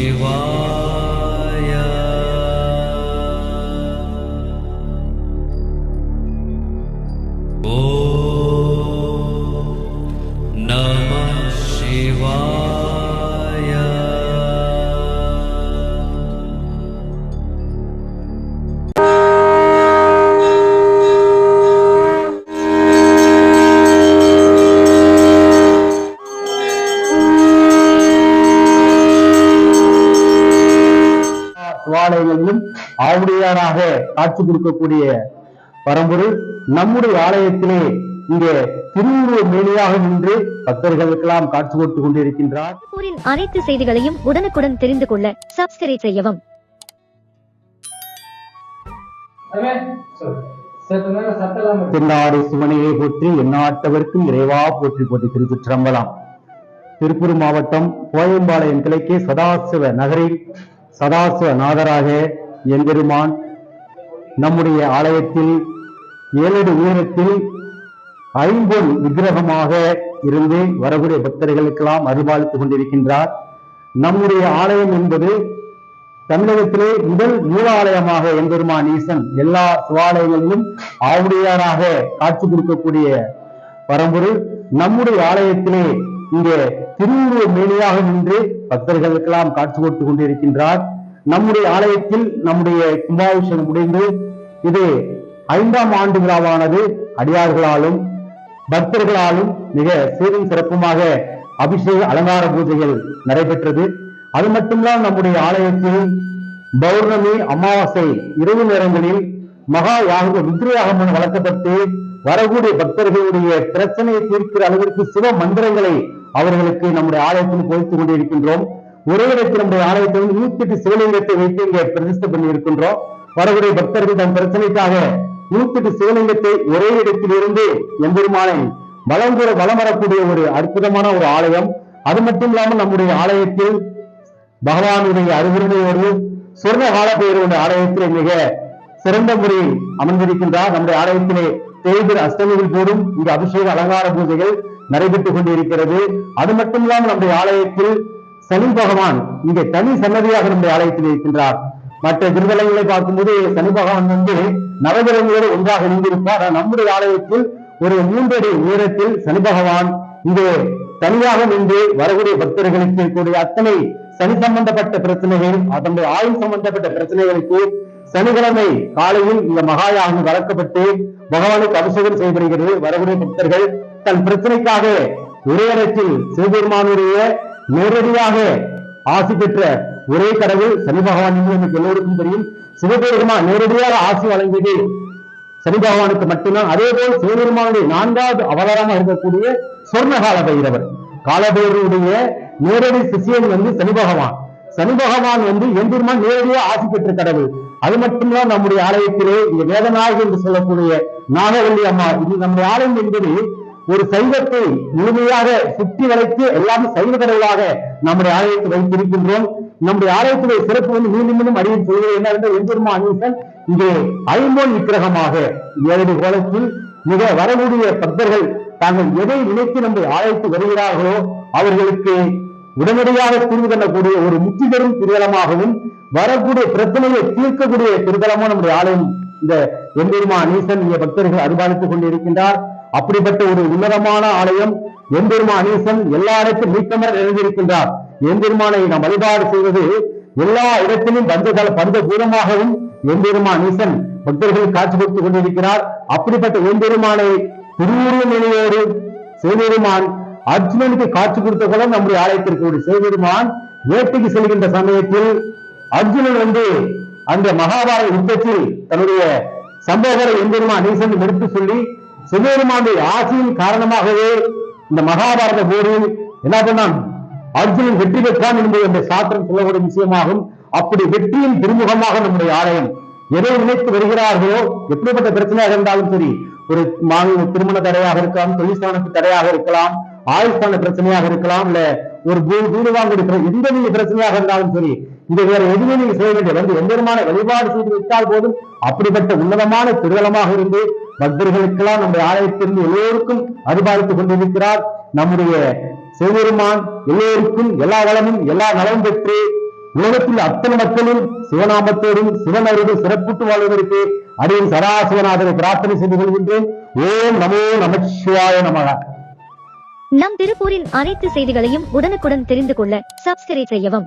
女皇 சிவாலயங்களிலும் ஆவுடையாராக காட்சி கொடுக்கக்கூடிய பரம்பொருள். நம்முடைய ஆலயத்திலே இங்கே திருவுருவ மேனியாக நின்று பக்தர்களுக்கெல்லாம் காட்சி கொடுத்து கொண்டிருக்கின்றார். ஊரின் அனைத்து செய்திகளையும் உடனுக்குடன் தெரிந்து கொள்ள சப்ஸ்கிரைப் செய்யவும். தென்னாடு சிவனையை போற்றி எந்நாட்டவர்க்கும் இறைவா போற்றி போற்றி திருச்சிற்றம்பலம். திருப்பூர் மாவட்டம் கோயம்பாளையம் கிழக்கே சதாசிவ நகரில் சதாசிவ நாதராக எம்பெருமான் நம்முடைய ஆலயத்தில் ஏழடி உயரத்தில் ஐம்பொன் விக்கிரகமாக இருந்து வரக்கூடிய பக்தர்களுக்கெல்லாம் அறிவாளித்துக் கொண்டிருக்கின்றார். நம்முடைய ஆலயம் என்பது தமிழகத்திலே முதல் மூலாலயமாக எம்பெருமான் ஈசன் எல்லா சிவாலயங்களிலும் ஆவுடையாராக காட்சி கொடுக்கக்கூடிய பரம்பொருள். நம்முடைய ஆலயத்திலே இங்கே திருவுருவ மேலையாக நின்று பக்தர்களுக்கெல்லாம் காட்சி கொடுத்து கொண்டிருக்கின்றார். நம்முடைய ஆலயத்தில் நம்முடைய கும்பாபிஷேகம் முடிந்து இது ஐந்தாம் ஆண்டு விழாவானது. அடியார்களாலும் பக்தர்களாலும் மிக சீரும் சிறப்புமாக அபிஷேக அலங்கார பூஜைகள் நடைபெற்றது. அது மட்டும்தான் நம்முடைய ஆலயத்தில் பௌர்ணமி அமாவாசை இரவு நேரங்களில் மகா யாக ருத்ரயாகம் வளர்க்கப்பட்டு வரக்கூடிய பக்தர்களுடைய பிரச்சனையை தீர்க்கிற அளவிற்கு சிவ மந்திரங்களை அவர்களுக்கு நம்முடைய ஆலயத்தில் போதித்துக் கொண்டிருக்கின்றோம். ஒரே இடத்தில் நம்முடைய ஆலயத்தில் வந்து நூத்தி எட்டு சிவலிங்கத்தை வைத்து இங்கே பிரதிஷ்டை பண்ணி இருக்கின்றோம் வரக்கூடிய பக்தர்கள் தன் பிரச்சனைக்காக நூத்தி எட்டு சிவலிங்கத்தை ஒரே இடத்தில் இருந்து எம்பெருமானை வலம் கூற வலம் வரக்கூடிய ஒரு அற்புதமான ஒரு ஆலயம். அது மட்டும் இல்லாமல் நம்முடைய ஆலயத்தில் பகவானுடைய அருகுருணையோடு சொர்ண காலப்பெயருடைய ஆலயத்திலே மிக சிறந்த முறையில் அமர்ந்திருக்கின்றார். நம்முடைய ஆலயத்திலே தேய்பிர அஷ்டமிகள் போடும் இங்கு அபிஷேக அலங்கார பூஜைகள் நடைபெற்றுக் கொண்டிருக்கிறது. அது மட்டும் இல்லாமல் நம்முடைய ஆலயத்தில் சனி பகவான் இங்கே தனி சன்னதியாக நம்முடைய ஆலயத்தில் இருக்கின்றார். மற்ற திருத்தலங்களை பார்க்கும்போது சனி பகவான் வந்து நவகிரகங்களோடு ஒன்றாக இணைந்திருப்பார் நம்முடைய ஆலயத்தில் ஒரு மூன்றடி உயரத்தில் சனி பகவான் இங்கே தனியாக நின்று வரக்கூடிய பக்தர்களுக்கு இருக்கக்கூடிய அத்தனை சனி சம்பந்தப்பட்ட பிரச்சனைகள் அதனுடைய ஆயுள் சம்பந்தப்பட்ட பிரச்சனைகளுக்கு சனிக்கிழமை காலையில் இந்த மகாயாகம் வளர்க்கப்பட்டு பகவானுக்கு அபிஷேகம் செய்யப்படுகிறது. வரக்கூடிய பக்தர்கள் தன் பிரச்சனைக்காக ஒரே இடத்தில் சிவபெருமானுடைய நேரடியாக ஆசி பெற்ற ஒரே கடவுள் சனி பகவான் என்று நமக்கு எல்லோருக்கும் தெரியும். சிவபெருமான் நேரடியாக ஆசி வழங்கியது சனி பகவானுக்கு மட்டும்தான். அதே போல் சிவபெருமானுடைய நான்காவது அவதாரமாக இருக்கக்கூடிய சொர்ணகால பைரவர். காலபைரவருடைய நேரடி சிசியன் வந்து சனி பகவான். சனி பகவான் வந்து எம்பெருமான் நேரடியாக ஆசி பெற்ற கடவுள். அது மட்டும்தான் நம்முடைய ஆலயத்திலே இந்த வேதநாயகி என்று சொல்லக்கூடிய நாகவல்லி அம்மா. இது நம்முடைய ஆலயம் என்பது ஒரு சைவத்தை முழுமையாக சுற்றி வளைத்து எல்லாமே சைவ கடவுளாக நம்முடைய ஆலயத்தை வைத்திருக்கின்றோம். நம்முடைய ஆலயத்துடைய சிறப்பு வந்து மீண்டும் மீண்டும் அறிவித்து என்ன என்னவென்றால் எம்பெருமா அனீசன் இங்கே ஐம்பொன் விக்கிரகமாக ஏழு கோலத்தில் மிக வரக்கூடிய பக்தர்கள் தாங்கள் எதை நினைத்து நம்முடைய ஆலயத்து வருகிறார்களோ அவர்களுக்கு உடனடியாக தீர்வு கண்ணக்கூடிய ஒரு முக்தி பெறும் திருதலமாகவும் வரக்கூடிய பிரச்சனையை தீர்க்கக்கூடிய திருதலமும் நம்முடைய ஆலயம் இந்த எம்பெருமா அனீசன் இங்கே பக்தர்கள் அருபாலித்துக் கொண்டிருக்கின்றார். அப்படிப்பட்ட ஒரு உன்னதமான ஆலயம் எம்பெருமா அனீசன் எல்லா இடத்திலும் நீக்கமர நிறைந்திருக்கின்றார். எம்பெருமானை நாம் வழிபாடு செய்வது எல்லா இடத்திலும் பஞ்சகால பஞ்ச பூதமாகவும் எம்பெருமா அனீசன் பக்தர்கள் காட்சி கொடுத்துக் கொண்டிருக்கிறார். அப்படிப்பட்ட எம்பெருமானை திருவுருவ நிலையோடு சிவபெருமான் அர்ஜுனனுக்கு காட்சி கொடுத்த கூட நம்முடைய ஆலயத்திற்கு ஒரு சிவபெருமான் வேட்டைக்கு செல்கின்ற சமயத்தில் அர்ஜுனன் வந்து அந்த மகாபாரத யுத்தத்தில் தன்னுடைய சம்பவரை எம்பெருமான் அனீசன் எடுத்து சொல்லி சிவபெருமானுடைய ஆசையின் காரணமாகவே இந்த மகாபாரத போரில் என்ன பண்ணான்? அர்ஜுனன் வெற்றி பெற்றான் என்பது அந்த சாத்திரம் சொல்லக்கூடிய விஷயமாகும். அப்படி வெற்றியின் திருமுகமாக நம்முடைய ஆலயம் எதை நினைத்து வருகிறார்களோ எப்படிப்பட்ட பிரச்சனையாக இருந்தாலும் சரி ஒரு மாநில திருமண தடையாக இருக்கலாம் தொழிற்சானத்து தடையாக இருக்கலாம் ஆயுஷ்தான பிரச்சனையாக இருக்கலாம் இல்ல ஒரு வீ- வீடு வாங்குற எந்த நீங்க பிரச்சனையாக இருந்தாலும் சரி இதை வேற எதுவுமே நீங்க செய்ய வேண்டிய வந்து எம்பெருமான வழிபாடு செய்து வைத்தால் போதும். அப்படிப்பட்ட உன்னதமான திருதலமாக இருந்து பக்தர்களுக்கெல்லாம் நம்முடைய ஆலயத்திலிருந்து எல்லோருக்கும் அருபாலித்துக் கொண்டிருக்கிறார். நம்முடைய சிவபெருமான் எல்லோருக்கும் எல்லா வளமும் எல்லா நலமும் பெற்று உலகத்தில் அத்தனை மக்களும் சிவநாமத்தோடும் சிவனருடும் சிறப்புட்டு வாழ்வதற்கு அடியின் சதாசிவநாதரை பிரார்த்தனை செய்து கொள்கின்றேன். ஓம் நமோ நமச்சிவாய நமக. நம் திருப்பூரின் அனைத்து செய்திகளையும் உடனுக்குடன் தெரிந்து கொள்ள சப்ஸ்கிரைப் செய்யவும்.